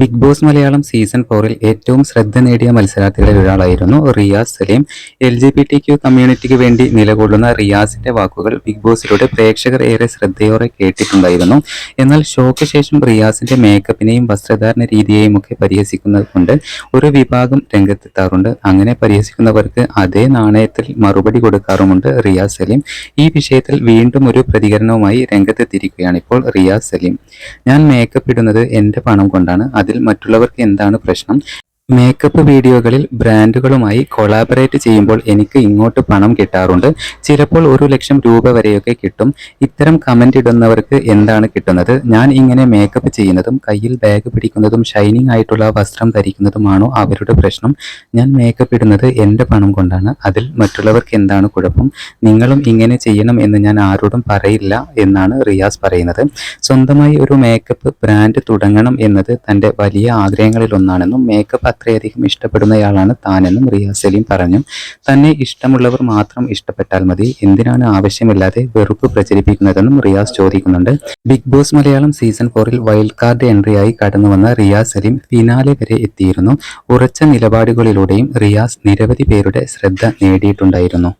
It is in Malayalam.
ബിഗ് ബോസ് മലയാളം സീസൺ ഫോറിൽ ഏറ്റവും ശ്രദ്ധ നേടിയ മത്സരാർത്ഥികളിൽ ഒരാളായിരുന്നു Riyas Salim. L G B T Q കമ്മ്യൂണിറ്റിക്ക് വേണ്ടി നിലകൊള്ളുന്ന റിയാസിന്റെ വാക്കുകൾ ബിഗ് ബോസിലൂടെ പ്രേക്ഷകർ ഏറെ ശ്രദ്ധയോടെ കേട്ടിട്ടുണ്ടായിരുന്നു. എന്നാൽ ഷോക്ക് ശേഷം റിയാസിന്റെ മേക്കപ്പിനെയും വസ്ത്രധാരണ രീതിയെയും ഒക്കെ പരിഹസിക്കുന്നത് കൊണ്ട് ഒരു വിഭാഗം രംഗത്തെത്താറുണ്ട്. അങ്ങനെ പരിഹസിക്കുന്നവർക്ക് അതേ നാണയത്തിൽ മറുപടി കൊടുക്കാറുമുണ്ട് റിയാസ് സലീം. ഈ വിഷയത്തിൽ വീണ്ടും ഒരു പ്രതികരണവുമായി രംഗത്തെത്തിയിരിക്കുകയാണ് ഇപ്പോൾ റിയാസ് സലീം. ഞാൻ മേക്കപ്പ് ഇടുന്നത് എന്റെ പണം കൊണ്ടാണ്. അതിൽ മറ്റുള്ളവർക്ക് എന്താണ് പ്രശ്നം? മേക്കപ്പ് വീഡിയോകളിൽ ബ്രാൻഡുകളുമായി കൊളാബറേറ്റ് ചെയ്യുമ്പോൾ എനിക്ക് ഇങ്ങോട്ട് പണം കിട്ടാറുണ്ട്. ചിലപ്പോൾ ഒരു ലക്ഷം രൂപ വരെയൊക്കെ കിട്ടും. ഇത്തരം കമന്റ് ഇടുന്നവർക്ക് എന്താണ് കിട്ടുന്നത്? ഞാൻ ഇങ്ങനെ മേക്കപ്പ് ചെയ്യുന്നതും കയ്യിൽ ബാഗ് പിടിക്കുന്നതും ഷൈനിങ് ആയിട്ടുള്ള വസ്ത്രം ധരിക്കുന്നതുമാണോ അവരുടെ പ്രശ്നം. ഞാൻ മേക്കപ്പ് ഇടുന്നത് എന്റെ പണം കൊണ്ടാണ്. അതിൽ മറ്റുള്ളവർക്ക് എന്താണ് കുഴപ്പം? നിങ്ങളും ഇങ്ങനെ ചെയ്യണം എന്ന് ഞാൻ ആരോടും പറയില്ല എന്നാണ് റിയാസ് പറയുന്നത്. സ്വന്തമായി ഒരു മേക്കപ്പ് ബ്രാൻഡ് തുടങ്ങണം എന്നത് തന്റെ വലിയ ആഗ്രഹങ്ങളിലൊന്നാണെന്നും മേക്കപ്പ് അത്രയധികം ഇഷ്ടപ്പെടുന്നയാളാണ് താനെന്നും റിയാസ് സലീം പറഞ്ഞു. തന്നെ ഇഷ്ടമുള്ളവർ മാത്രം ഇഷ്ടപ്പെട്ടാൽ മതി. എന്തിനാണ് ആവശ്യമില്ലാതെ വെറുപ്പ് പ്രചരിപ്പിക്കുന്നതെന്നും റിയാസ് ചോദിക്കുന്നുണ്ട്. ബിഗ് ബോസ് മലയാളം സീസൺ ഫോറിൽ വൈൽഡ് കാർഡ് എൻട്രിയായി കടന്നു വന്ന റിയാസ് സലീം ഫിനാലെ വരെ എത്തിയിരുന്നു. ഉറച്ച നിലപാടുകളിലൂടെയും റിയാസ് നിരവധി പേരുടെ ശ്രദ്ധ നേടിയിട്ടുണ്ടായിരുന്നു.